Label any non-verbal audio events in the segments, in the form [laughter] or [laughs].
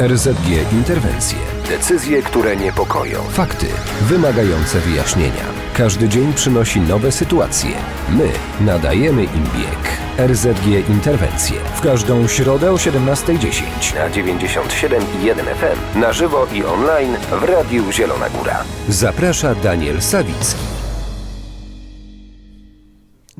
RZG Interwencje. Decyzje, które niepokoją. Fakty wymagające wyjaśnienia. Każdy dzień przynosi nowe sytuacje. My nadajemy im bieg. RZG Interwencje. W każdą środę o 17.10 na 97,1 FM. Na żywo i online w Radiu Zielona Góra. Zaprasza Daniel Sawicki.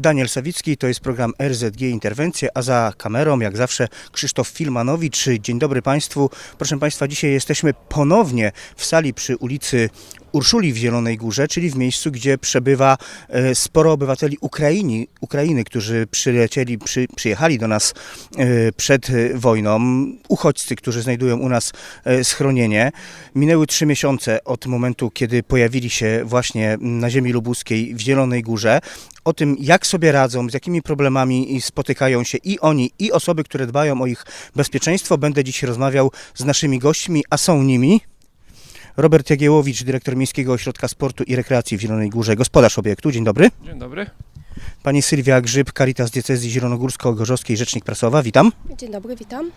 Daniel Sawicki, to jest program RZG Interwencje, a za kamerą, jak zawsze, Krzysztof Filmanowicz. Dzień dobry Państwu. Proszę Państwa, dzisiaj jesteśmy ponownie w sali przy ulicy Urszuli w Zielonej Górze, czyli w miejscu, gdzie przebywa e, sporo obywateli Ukraini, Ukrainy, którzy przylecieli, przy, przyjechali do nas e, przed e, wojną, uchodźcy, którzy znajdują u nas schronienie. Minęły trzy miesiące od momentu, kiedy pojawili się właśnie na ziemi lubuskiej w Zielonej Górze. O tym, jak sobie radzą, z jakimi problemami spotykają się i oni, i osoby, które dbają o ich bezpieczeństwo, będę dziś rozmawiał z naszymi gośćmi, a są nimi Robert Jagiełowicz, dyrektor Miejskiego Ośrodka Sportu i Rekreacji w Zielonej Górze, gospodarz obiektu. Dzień dobry. Dzień dobry. Pani Sylwia Grzyb, Caritas Diecezji Zielonogórsko-Gorzowskiej, rzecznik prasowa. Witam. Dzień dobry, witam.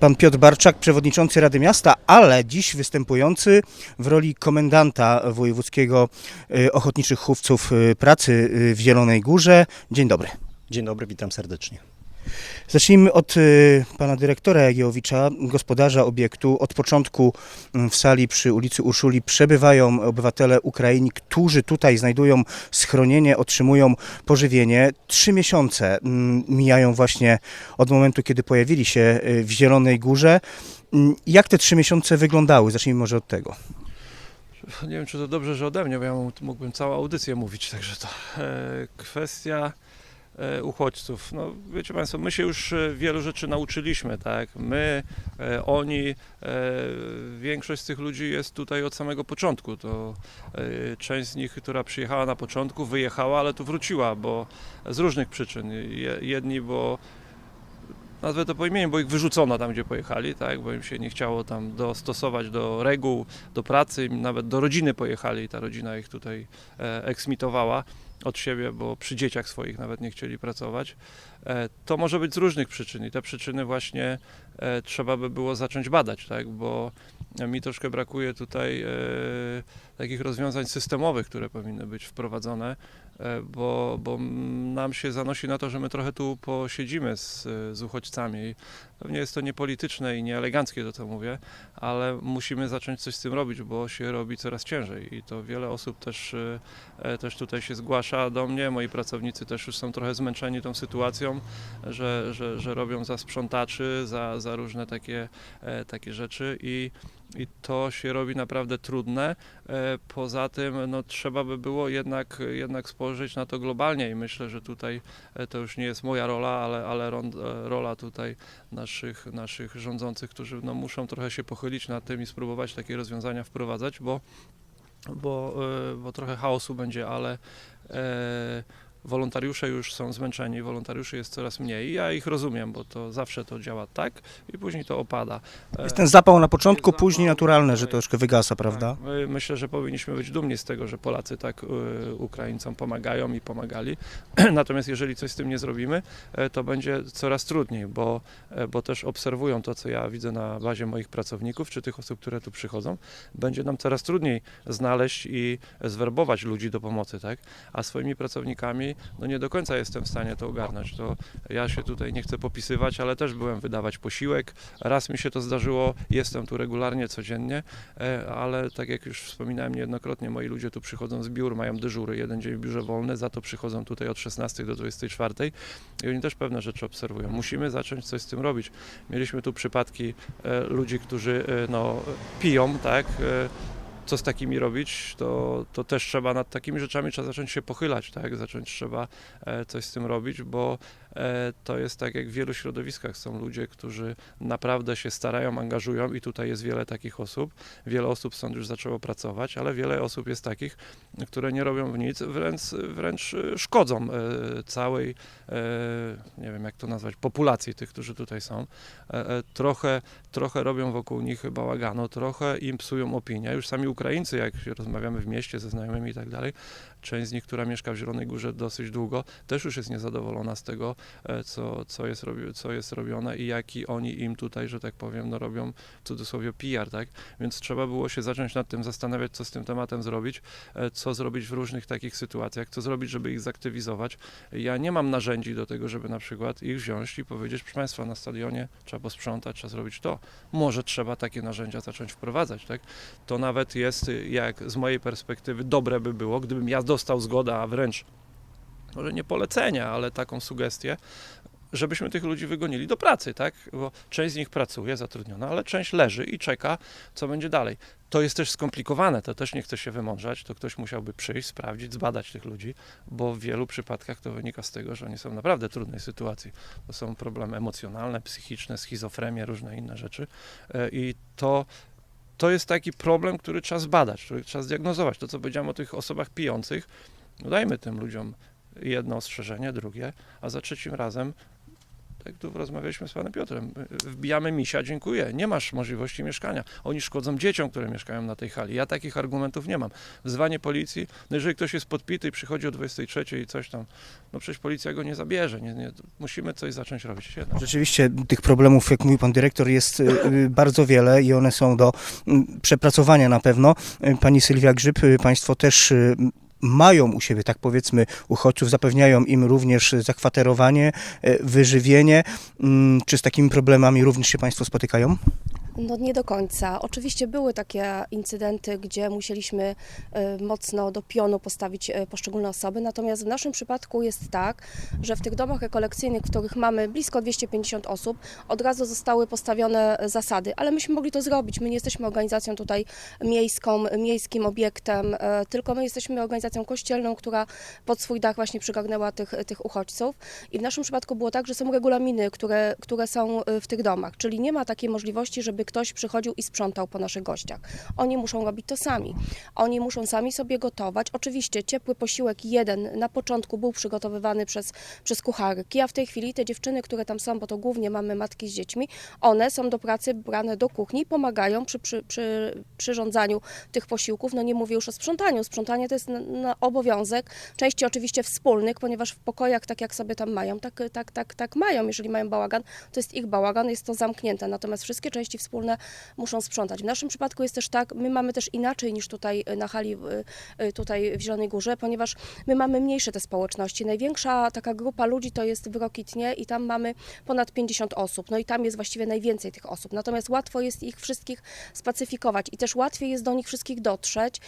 Pan Piotr Barczak, przewodniczący Rady Miasta, ale dziś występujący w roli komendanta wojewódzkiego y, ochotniczych chówców y, pracy y, w Zielonej Górze. Dzień dobry. Dzień dobry, witam serdecznie. Zacznijmy od y, pana dyrektora Jagiełowicza, gospodarza obiektu. Od początku mm, w sali przy ulicy Urszuli przebywają obywatele Ukrainy, którzy tutaj znajdują schronienie, otrzymują pożywienie. Trzy miesiące mm, mijają właśnie od momentu, kiedy pojawili się y, w Zielonej Górze. Mm, Jak te trzy miesiące wyglądały? Zacznijmy może od tego. Nie wiem, czy to dobrze, że ode mnie, bo ja mógł- mógłbym całą audycję mówić, także to e, kwestia uchodźców. No, wiecie Państwo, my się już e, wielu rzeczy nauczyliśmy, tak? My, e, oni, e, większość z tych ludzi jest tutaj od samego początku. To e, część z nich, która przyjechała na początku, wyjechała, ale tu wróciła, bo z różnych przyczyn. Je, jedni, bo nazwę to po imieniu, bo ich wyrzucono tam, gdzie pojechali, tak, bo im się nie chciało tam dostosować do reguł, do pracy, nawet do rodziny pojechali i ta rodzina ich tutaj e, eksmitowała od siebie, bo przy dzieciach swoich nawet nie chcieli pracować. E, to może być z różnych przyczyn i te przyczyny właśnie e, trzeba by było zacząć badać, tak, bo mi troszkę brakuje tutaj e, takich rozwiązań systemowych, które powinny być wprowadzone, e, bo, bo nam się zanosi na to, że my trochę tu posiedzimy z, z uchodźcami. Pewnie jest to niepolityczne i nieeleganckie to, co mówię, ale musimy zacząć coś z tym robić, bo się robi coraz ciężej i to wiele osób też, e, e, też tutaj się zgłasza do mnie. Moi pracownicy też już są trochę zmęczeni tą sytuacją, że, że, że robią za sprzątaczy, za, za różne takie, e, takie rzeczy i i to się robi naprawdę trudne. E, Poza tym no, trzeba by było jednak, jednak spojrzeć na to globalnie i myślę, że tutaj e, to już nie jest moja rola, ale, ale e, rola tutaj naszych, naszych rządzących, którzy no, muszą trochę się pochylić nad tym i spróbować takie rozwiązania wprowadzać, bo, bo, bo trochę chaosu będzie, ale e, wolontariusze już są zmęczeni, wolontariuszy jest coraz mniej. Ja ich rozumiem, bo to zawsze to działa tak i później to opada. E, Jest ten zapał na początku, Jest później zapał, naturalne, że tak. troszkę wygasa, prawda? Tak, my myślę, że powinniśmy być dumni z tego, że Polacy tak y, Ukraińcom pomagają i pomagali. [clears throat] Natomiast jeżeli coś z tym nie zrobimy, e, to będzie coraz trudniej, bo, e, bo też obserwują to, co ja widzę na bazie moich pracowników, czy tych osób, które tu przychodzą. Będzie nam coraz trudniej znaleźć i zwerbować ludzi do pomocy, tak? A swoimi pracownikami, no nie do końca jestem w stanie to ogarnąć. To ja się tutaj nie chcę popisywać, ale też byłem wydawać posiłek. Raz mi się to zdarzyło, jestem tu regularnie, codziennie, E, ale tak jak już wspominałem niejednokrotnie, moi ludzie tu przychodzą z biur, mają dyżury, jeden dzień w biurze wolny, za to przychodzą tutaj od 16 do 24 i oni też pewne rzeczy obserwują. Musimy zacząć coś z tym robić. Mieliśmy tu przypadki e, ludzi, którzy e, no, piją, tak, co z takimi robić, to, to też trzeba nad takimi rzeczami trzeba zacząć się pochylać, tak? Zacząć trzeba e, coś z tym robić, bo to jest tak jak w wielu środowiskach są ludzie, którzy naprawdę się starają, angażują i tutaj jest wiele takich osób. Wiele osób stąd już zaczęło pracować, ale wiele osób jest takich, które nie robią nic, wręcz, wręcz e, szkodzą e, całej, e, nie wiem jak to nazwać, populacji tych, którzy tutaj są. E, e, trochę, trochę robią wokół nich bałaganu, trochę im psują opinię. Już sami Ukraińcy, jak rozmawiamy w mieście ze znajomymi i tak dalej, część z nich, która mieszka w Zielonej Górze dosyć długo, też już jest niezadowolona z tego, e, co, co, jest, robi, co jest robione i jaki oni im tutaj, że tak powiem, no robią w cudzysłowie PR, tak? Więc trzeba było się zacząć nad tym zastanawiać, co z tym tematem zrobić, e, co zrobić w różnych takich sytuacjach, co zrobić, żeby ich zaktywizować. Ja nie mam narzędzi do tego, żeby na przykład ich wziąć i powiedzieć, proszę Państwa, na stadionie trzeba posprzątać, trzeba zrobić to. Może trzeba takie narzędzia zacząć wprowadzać, tak? To nawet jest, jak z mojej perspektywy, dobre by było, gdybym ja dostał zgodę, a wręcz może nie polecenia, ale taką sugestię, żebyśmy tych ludzi wygonili do pracy, tak? Bo część z nich pracuje, zatrudniona, ale część leży i czeka, co będzie dalej. To jest też skomplikowane, to też nie chce się wymądrzać, to ktoś musiałby przyjść, sprawdzić, zbadać tych ludzi, bo w wielu przypadkach to wynika z tego, że oni są w naprawdę trudnej sytuacji. To są problemy emocjonalne, psychiczne, schizofrenia, różne inne rzeczy E, i to to jest taki problem, który trzeba zbadać, który trzeba zdiagnozować. To, co powiedziałem o tych osobach pijących, no dajmy tym ludziom jedno ostrzeżenie, drugie, a za trzecim razem, jak tu rozmawialiśmy z panem Piotrem, wbijamy misia, dziękuję, nie masz możliwości mieszkania. Oni szkodzą dzieciom, które mieszkają na tej hali. Ja takich argumentów nie mam. Wzywanie policji, no jeżeli ktoś jest podpity i przychodzi o 23 i coś tam, no przecież policja go nie zabierze. Nie, nie, musimy coś zacząć robić. Jednak. Rzeczywiście tych problemów, jak mówił pan dyrektor, jest y, y, bardzo wiele i one są do mm, przepracowania na pewno. Y, Pani Sylwia Grzyb, państwo też mają u siebie, tak powiedzmy, uchodźców, zapewniają im również zakwaterowanie, y, wyżywienie. Mm, Czy z takimi problemami również się państwo spotykają? No nie do końca. Oczywiście były takie incydenty, gdzie musieliśmy e, mocno do pionu postawić e, poszczególne osoby, natomiast w naszym przypadku jest tak, że w tych domach rekolekcyjnych, w których mamy blisko 250 osób, od razu zostały postawione zasady, ale myśmy mogli to zrobić. My nie jesteśmy organizacją tutaj miejską, miejskim obiektem, tylko my jesteśmy organizacją kościelną, która pod swój dach właśnie przygarnęła tych, tych uchodźców. I w naszym przypadku było tak, że są regulaminy, które, które są w tych domach, czyli nie ma takiej możliwości, żeby ktoś przychodził i sprzątał po naszych gościach. Oni muszą robić to sami. Oni muszą sami sobie gotować. Oczywiście ciepły posiłek jeden na początku był przygotowywany przez, przez kucharki, a w tej chwili te dziewczyny, które tam są, bo to głównie mamy matki z dziećmi, one są do pracy brane do kuchni i pomagają przy, przy, przy przyrządzaniu tych posiłków. No nie mówię już o sprzątaniu. Sprzątanie to jest na, na obowiązek, części oczywiście wspólnych, ponieważ w pokojach, tak jak sobie tam mają, tak, tak, tak, tak mają. Jeżeli mają bałagan, to jest ich bałagan, jest to zamknięte. Natomiast wszystkie części wspólne muszą sprzątać. W naszym przypadku jest też tak, my mamy też inaczej niż tutaj na hali y, y, tutaj w Zielonej Górze, ponieważ my mamy mniejsze te społeczności. Największa taka grupa ludzi to jest w Rokitnie i tam mamy ponad 50 osób. No i tam jest właściwie najwięcej tych osób. Natomiast łatwo jest ich wszystkich spacyfikować i też łatwiej jest do nich wszystkich dotrzeć.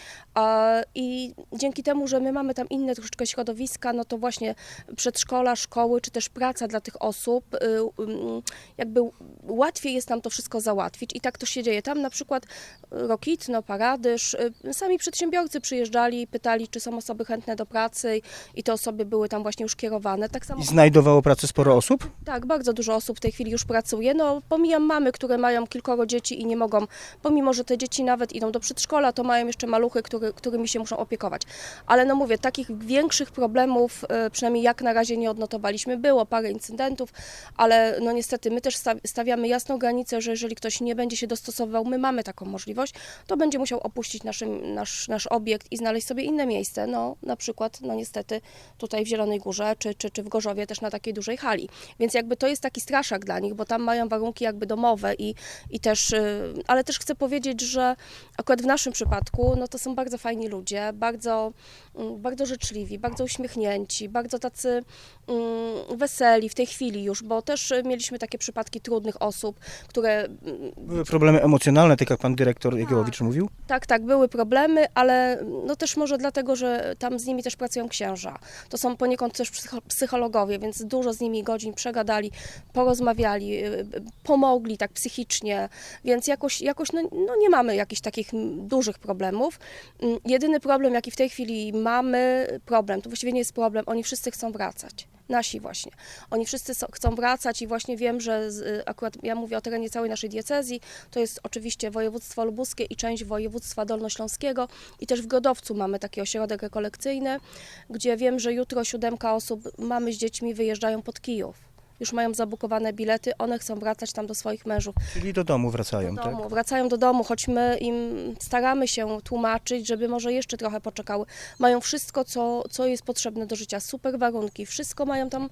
I dzięki temu, że my mamy tam inne troszeczkę środowiska, no to właśnie przedszkola, szkoły, czy też praca dla tych osób, y, ym, jakby łatwiej jest nam to wszystko załatwić i tak to się dzieje. Tam na przykład Rokitno, Paradyż, y, sami przedsiębiorcy przyjeżdżali, pytali, czy są osoby chętne do pracy i te osoby były tam właśnie już kierowane. Tak samo I znajdowało pracę sporo osób? tak, bardzo dużo osób w tej chwili już pracuje. No, pomijam mamy, które mają kilkoro dzieci i nie mogą, pomimo że te dzieci nawet idą do przedszkola, to mają jeszcze maluchy, który, którymi się muszą opiekować. Ale no mówię, takich większych problemów, e, przynajmniej jak na razie nie odnotowaliśmy. Było parę incydentów, ale no niestety my też sta- stawiamy jasną granicę, że jeżeli ktoś nie będzie się dostosowywał, my mamy taką możliwość, to będzie musiał opuścić naszym, nasz, nasz obiekt i znaleźć sobie inne miejsce. No, na przykład, no niestety tutaj w Zielonej Górze, czy, czy, czy w Gorzowie też na takiej dużej hali. Więc jakby to jest taki straszak dla nich, bo tam mają warunki jakby domowe i, i też, y, ale też chcę powiedzieć, że akurat w naszym przypadku, no to są bardzo fajni ludzie, bardzo, mm, bardzo życzliwi, bardzo uśmiechnięci, bardzo tacy mm, weseli w tej chwili już, bo też y, mieliśmy takie przypadki trudnych osób, które mm, Były problemy emocjonalne, tak jak pan dyrektor Jagiełowicz mówił? tak, tak, były problemy, ale no też może dlatego, że tam z nimi też pracują księża. To są poniekąd też psycho- psychologowie, więc dużo z nimi godzin przegadali, porozmawiali, y, y, pomogli tak psychicznie, więc jakoś, jakoś no, no nie mamy jakichś takich mm, dużych problemów. Mm, Jedyny problem, jaki w tej chwili mamy, problem, to właściwie nie jest problem, oni wszyscy chcą wracać. Nasi właśnie. Oni wszyscy so- chcą wracać i właśnie wiem, że z, y, akurat ja mówię o terenie całej naszej diecezji, to jest oczywiście województwo lubuskie i część województwa dolnośląskiego i też w Grodowcu mamy taki ośrodek rekolekcyjny, gdzie wiem, że jutro siódemka osób, mamy z dziećmi wyjeżdżają pod Kijów. Już mają zabukowane bilety, one chcą wracać tam do swoich mężów Czyli do domu wracają, do tak? domu, wracają do domu, choć my im staramy się tłumaczyć, żeby może jeszcze trochę poczekały. Mają wszystko, co, co jest potrzebne do życia, super warunki, wszystko mają tam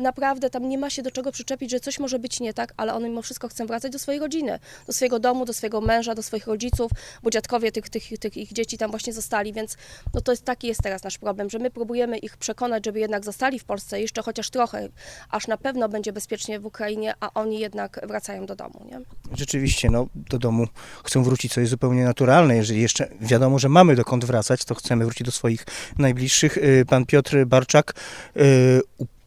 naprawdę tam nie ma się do czego przyczepić, że coś może być nie tak, ale one mimo wszystko chcą wracać do swojej rodziny, do swojego domu, do swojego męża, do swoich rodziców, bo dziadkowie tych, tych, tych ich dzieci tam właśnie zostali, więc no to jest taki jest teraz nasz problem, że my próbujemy ich przekonać, żeby jednak zostali w Polsce jeszcze chociaż trochę, aż na pewno będzie bezpiecznie w Ukrainie, a oni jednak wracają do domu, nie? Rzeczywiście, no, do domu chcą wrócić, co jest zupełnie naturalne. Jeżeli jeszcze wiadomo, że mamy dokąd wracać, to chcemy wrócić do swoich najbliższych. Y, Pan Piotr Barczak, y,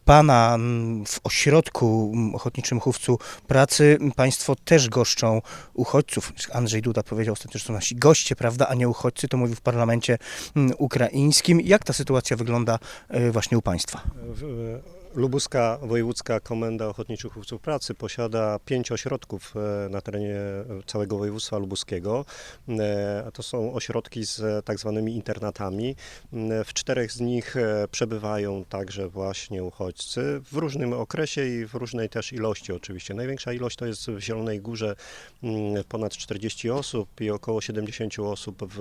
Pana w ośrodku ochotniczym chówcu pracy Państwo też goszczą uchodźców. Andrzej Duda powiedział ostatnio, że to nasi goście, prawda, a nie uchodźcy, to mówił w parlamencie ukraińskim. Jak ta sytuacja wygląda y, właśnie u Państwa? Lubuska Wojewódzka Komenda Ochotniczych Chówców Pracy posiada pięć ośrodków e, na terenie całego województwa lubuskiego. E, To są ośrodki z tak zwanymi internatami. E, W czterech z nich przebywają także właśnie uchodźcy w różnym okresie i w różnej też ilości oczywiście. Największa ilość to jest w Zielonej Górze mm, ponad 40 osób i około 70 osób w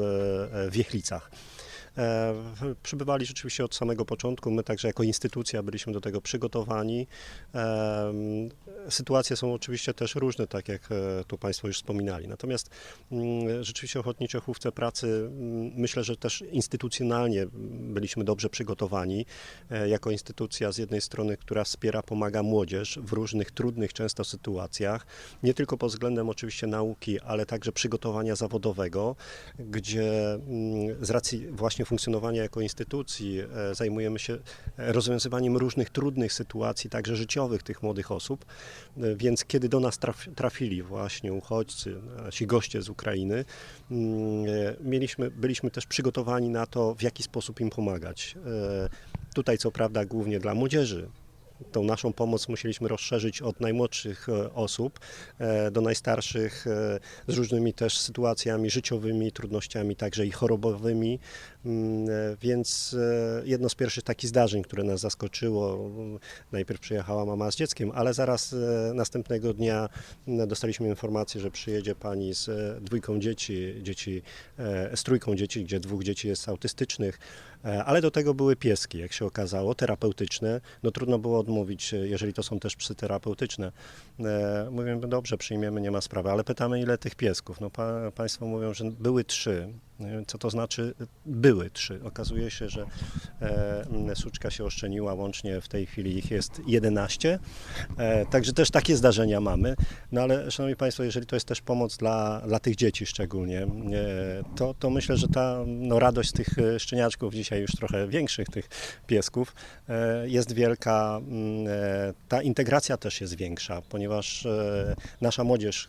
Wiechlicach. E, Przybywali rzeczywiście od samego początku. My także jako instytucja byliśmy do tego przygotowani. Em, Sytuacje są oczywiście też różne, tak jak e, tu Państwo już wspominali. Natomiast mm, rzeczywiście Ochotnicze Chówce Pracy, mm, myślę, że też instytucjonalnie byliśmy dobrze przygotowani. E, Jako instytucja z jednej strony, która wspiera, pomaga młodzież w różnych trudnych często sytuacjach, nie tylko pod względem oczywiście nauki, ale także przygotowania zawodowego, gdzie mm, z racji właśnie funkcjonowania jako instytucji e, zajmujemy się e, rozwiązywaniem różnych trudnych sytuacji, także życiowych tych młodych osób. E, Więc kiedy do nas traf, trafili właśnie uchodźcy, nasi goście z Ukrainy, mm, mieliśmy, byliśmy też przygotowani na to, w jaki sposób im pomagać. Tutaj co prawda głównie dla młodzieży, tą naszą pomoc musieliśmy rozszerzyć od najmłodszych osób do najstarszych z różnymi też sytuacjami życiowymi, trudnościami, także i chorobowymi. Mm, e, Więc e, jedno z pierwszych takich zdarzeń, które nas zaskoczyło, najpierw przyjechała mama z dzieckiem, ale zaraz e, następnego dnia mm, dostaliśmy informację, że przyjedzie pani z dwójką dzieci, dzieci z trójką dzieci, gdzie dwóch dzieci jest autystycznych. Ale do tego były pieski, jak się okazało, terapeutyczne. No trudno było odmówić, jeżeli to są też psy terapeutyczne. Mówię, no dobrze, przyjmiemy, nie ma sprawy, ale pytamy, ile tych piesków. No pa, Państwo mówią, że były trzy. Co to znaczy były trzy? Okazuje się, że e, suczka się oszczeniła, łącznie w tej chwili ich jest 11. E, także też takie zdarzenia mamy. No ale Szanowni Państwo, jeżeli to jest też pomoc dla, dla tych dzieci szczególnie, e, to, to myślę, że ta no, radość tych szczeniaczków, dzisiaj już trochę większych tych piesków, jest wielka. Mm, Ta integracja też jest większa, ponieważ nasza młodzież,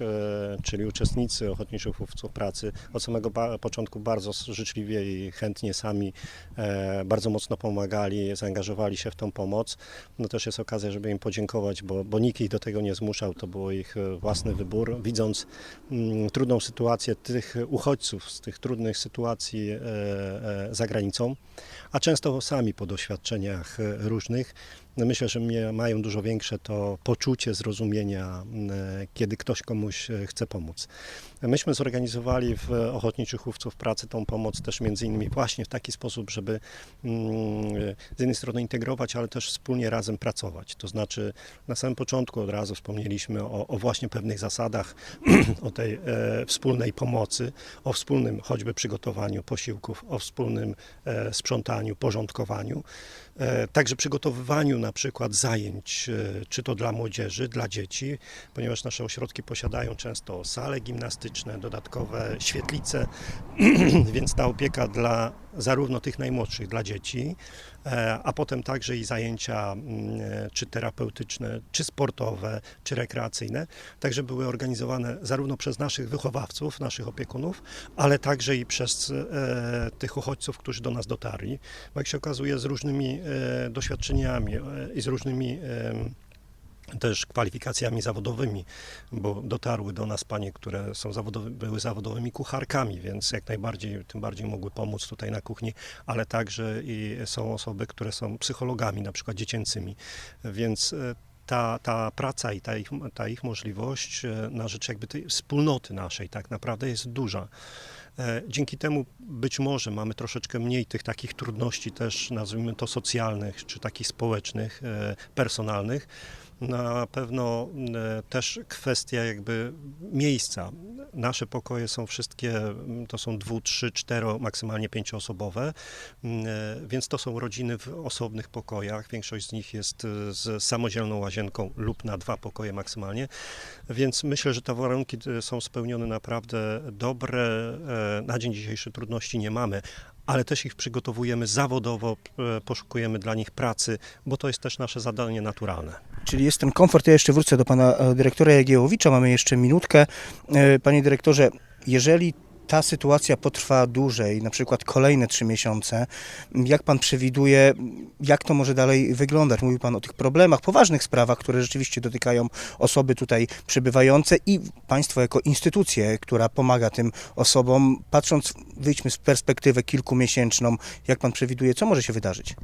czyli uczestnicy Ochotniczych Chówców Pracy, od samego początku bardzo życzliwie i chętnie sami e, bardzo mocno pomagali, zaangażowali się w tą pomoc. No też jest okazja, żeby im podziękować, bo, bo nikt ich do tego nie zmuszał, to było ich e, własny wybór. Widząc mm, trudną sytuację tych uchodźców z tych trudnych sytuacji e, za granicą, a często sami po doświadczeniach różnych, no myślę, że mnie mają dużo większe to poczucie zrozumienia, e, kiedy ktoś komuś chce pomóc. Myśmy zorganizowali w Ochotniczych Chówców Pracy tą pomoc też między innymi właśnie w taki sposób, żeby mm, z jednej strony integrować, ale też wspólnie razem pracować. To znaczy na samym początku od razu wspomnieliśmy o, o właśnie pewnych zasadach, [clears throat] o tej e, wspólnej pomocy, o wspólnym choćby przygotowaniu posiłków, o wspólnym e, sprzątaniu, porządkowaniu. E, Także przygotowywaniu na przykład zajęć, e, czy to dla młodzieży, dla dzieci, ponieważ nasze ośrodki posiadają często sale gimnastyczne, dodatkowe świetlice, [clears throat] więc ta opieka dla zarówno tych najmłodszych, dla dzieci, e, a potem także i zajęcia mm, e, czy terapeutyczne, czy sportowe, czy rekreacyjne, także były organizowane zarówno przez naszych wychowawców, naszych opiekunów, ale także i przez e, tych uchodźców, którzy do nas dotarli, bo jak się okazuje z różnymi doświadczeniami i z różnymi też kwalifikacjami zawodowymi, bo dotarły do nas panie, które są zawodowy, były zawodowymi kucharkami, więc jak najbardziej, tym bardziej mogły pomóc tutaj na kuchni, ale także i są osoby, które są psychologami, na przykład dziecięcymi, więc e, ta, ta praca i ta ich, ta ich możliwość e, na rzecz jakby tej wspólnoty naszej tak naprawdę jest duża. E, Dzięki temu być może mamy troszeczkę mniej tych takich trudności też, nazwijmy to socjalnych, czy takich społecznych, personalnych. Na pewno e, też kwestia jakby miejsca. Nasze pokoje są wszystkie, to są dwu, trzy, cztero, maksymalnie pięcioosobowe, e, więc to są rodziny w osobnych pokojach. Większość z nich jest e, z samodzielną łazienką lub na dwa pokoje maksymalnie. Więc myślę, że te warunki są spełnione naprawdę dobre. Na dzień dzisiejszy trudności nie mamy, ale też ich przygotowujemy zawodowo, poszukujemy dla nich pracy, bo to jest też nasze zadanie naturalne. Czyli jest ten komfort. Ja jeszcze wrócę do pana e, dyrektora Jagiełowicza. Mamy jeszcze minutkę. E, Panie dyrektorze, jeżeli ta sytuacja potrwa dłużej, na przykład kolejne trzy miesiące, jak pan przewiduje, jak to może dalej wyglądać? Mówił pan o tych problemach, poważnych sprawach, które rzeczywiście dotykają osoby tutaj przybywające i państwo jako instytucję, która pomaga tym osobom. Patrząc, wyjdźmy z perspektywę kilkumiesięczną, jak pan przewiduje, co może się wydarzyć?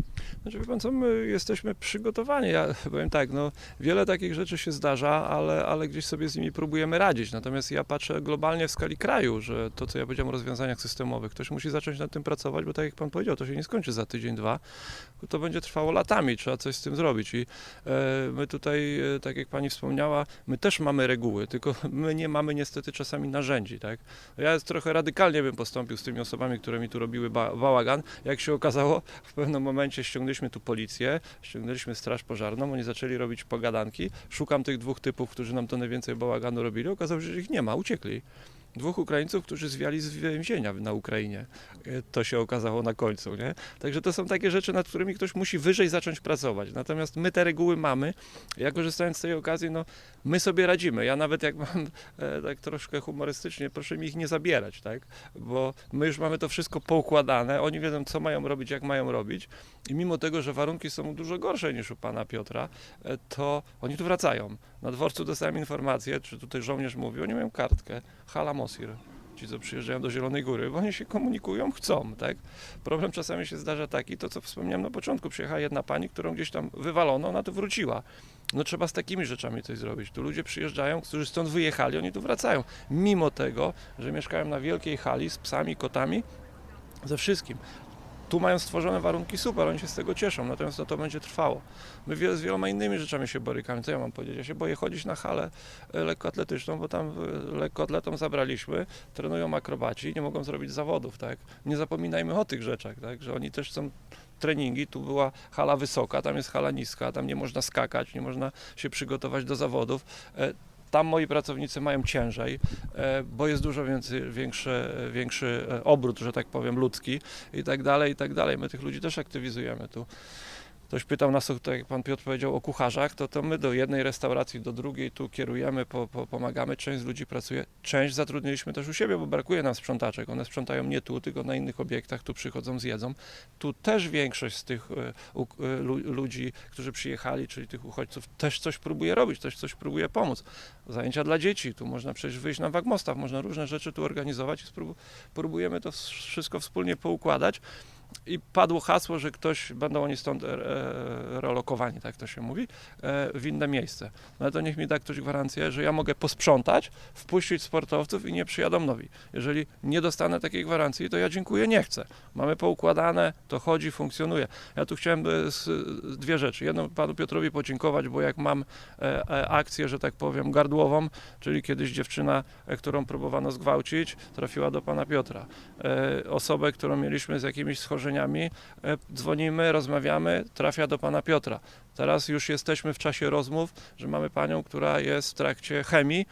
Znaczy, wie pan co, my jesteśmy przygotowani. Ja [laughs] powiem tak, no, wiele takich rzeczy się zdarza, ale, ale gdzieś sobie z nimi próbujemy radzić. Natomiast ja patrzę globalnie w skali kraju, że to, co ja powiedziałem o rozwiązaniach systemowych, ktoś musi zacząć nad tym pracować, bo tak jak pan powiedział, to się nie skończy za tydzień, dwa. To będzie trwało latami, trzeba coś z tym zrobić. I e, my tutaj, e, tak jak pani wspomniała, my też mamy reguły, tylko [laughs] my nie mamy niestety czasami narzędzi, tak? Ja trochę radykalnie bym postąpił z tymi osobami, które mi tu robiły ba- bałagan. Jak się okazało, [laughs] w pewnym momencie ściągnęliśmy tu policję, ściągnęliśmy straż pożarną, oni zaczęli robić pogadanki. Szukam tych dwóch typów, którzy nam to najwięcej bałaganu robili. Okazało się, że ich nie ma, uciekli. Dwóch Ukraińców, którzy zwiali z więzienia na Ukrainie. E, To się okazało na końcu, nie? Także to są takie rzeczy, nad którymi ktoś musi wyżej zacząć pracować. Natomiast my te reguły mamy. Ja korzystając z tej okazji, no my sobie radzimy. Ja nawet jak mam e, tak troszkę humorystycznie, proszę mi ich nie zabierać, tak? Bo my już mamy to wszystko poukładane, oni wiedzą, co mają robić, jak mają robić i mimo tego, że warunki są dużo gorsze niż u pana Piotra, e, to oni tu wracają. Na dworcu dostałem informację, czy tutaj żołnierz mówi, oni mają kartkę, Hala Mosir. Ci, co przyjeżdżają do Zielonej Góry, bo oni się komunikują, chcą, tak? Problem czasami się zdarza taki, to co wspomniałem na początku, przyjechała jedna pani, którą gdzieś tam wywalono, ona tu wróciła. No trzeba z takimi rzeczami coś zrobić. Tu ludzie przyjeżdżają, którzy stąd wyjechali, oni tu wracają. Mimo tego, że mieszkają na wielkiej hali z psami, kotami, ze wszystkim. Tu mają stworzone warunki super, oni się z tego cieszą, natomiast no, to będzie trwało. My z wieloma innymi rzeczami się borykamy. Co ja mam powiedzieć? Ja się boję chodzić na halę e, lekkoatletyczną, bo tam e, lekkoatletom zabraliśmy, trenują akrobaci, nie mogą zrobić zawodów, tak? Nie zapominajmy o tych rzeczach, tak? Że oni też chcą treningi, tu była hala wysoka, tam jest hala niska, tam nie można skakać, nie można się przygotować do zawodów. Tam moi pracownicy mają ciężej, e, bo jest dużo więcej, większy, większy e, obrót, że tak powiem, ludzki i tak dalej, i tak dalej. My tych ludzi też aktywizujemy tu. Ktoś pytał nas, tak jak pan Piotr powiedział, o kucharzach, to, to my do jednej restauracji, do drugiej tu kierujemy, po, po, pomagamy, część z ludzi pracuje, część zatrudniliśmy też u siebie, bo brakuje nam sprzątaczek. One sprzątają nie tu, tylko na innych obiektach, tu przychodzą, zjedzą. Tu też większość z tych e, e, lu, ludzi, którzy przyjechali, czyli tych uchodźców, też coś próbuje robić, też coś próbuje pomóc. Zajęcia dla dzieci, tu można przecież wyjść na Wagmostaw, można różne rzeczy tu organizować i sprób- próbujemy to wszystko wspólnie poukładać. I padło hasło, że ktoś, będą oni stąd e, e, relokowani, tak to się mówi, e, w inne miejsce. No to niech mi da ktoś gwarancję, że ja mogę posprzątać, wpuścić sportowców i nie przyjadą nowi. Jeżeli nie dostanę takiej gwarancji, to ja dziękuję, nie chcę. Mamy poukładane, to chodzi, funkcjonuje. Ja tu chciałem dwie rzeczy. Jedną panu Piotrowi podziękować, bo jak mam akcję, że tak powiem, gardłową, czyli kiedyś dziewczyna, którą próbowano zgwałcić, trafiła do pana Piotra. Osobę, którą mieliśmy z jakimiś schorzeniami, e, dzwonimy, rozmawiamy, trafia do pana Piotra. Teraz już jesteśmy w czasie rozmów, że mamy panią, która jest w trakcie chemii,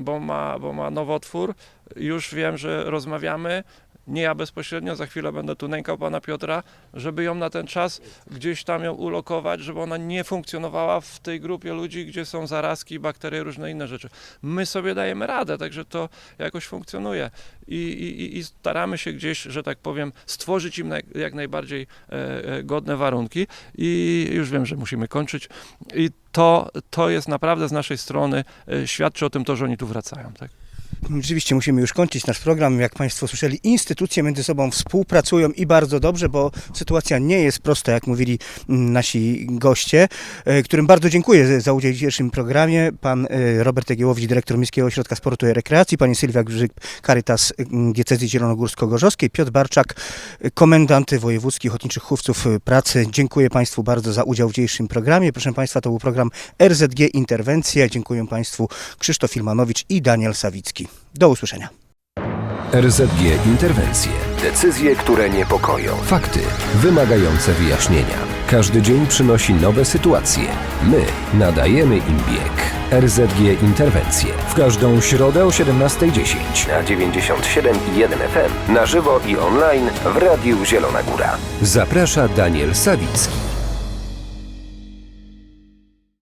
bo ma, bo ma nowotwór. Już wiem, że rozmawiamy. Nie ja bezpośrednio, za chwilę będę tu nękał pana Piotra, żeby ją na ten czas gdzieś tam ją ulokować, żeby ona nie funkcjonowała w tej grupie ludzi, gdzie są zarazki, bakterie, różne inne rzeczy. My sobie dajemy radę, także to jakoś funkcjonuje i, i, i staramy się gdzieś, że tak powiem, stworzyć im jak najbardziej e, e, godne warunki i już wiem, że musimy kończyć i to, to jest naprawdę z naszej strony, e, świadczy o tym to, że oni tu wracają. Tak? Rzeczywiście musimy już kończyć nasz program. Jak Państwo słyszeli, instytucje między sobą współpracują i bardzo dobrze, bo sytuacja nie jest prosta, jak mówili mm, nasi goście, e, którym bardzo dziękuję za udział w dzisiejszym programie. Pan e, Robert Egiełowicz, dyrektor Miejskiego Ośrodka Sportu i Rekreacji, pani Sylwia Grzyk, Caritas mm, Diecezji Zielonogórsko-Gorzowskiej, Piotr Barczak, e, komendant wojewódzki Ochotniczych Chówców e, Pracy. Dziękuję Państwu bardzo za udział w dzisiejszym programie. Proszę Państwa, to był program RZG Interwencja. Dziękuję Państwu Krzysztof Filmanowicz i Daniel Sawicki. Do usłyszenia. RZG Interwencje. Decyzje, które niepokoją. Fakty wymagające wyjaśnienia. Każdy dzień przynosi nowe sytuacje. My nadajemy im bieg. RZG Interwencje. W każdą środę o 17.10 na 97,1 FM. Na żywo i online w Radiu Zielona Góra. Zaprasza Daniel Sawicki.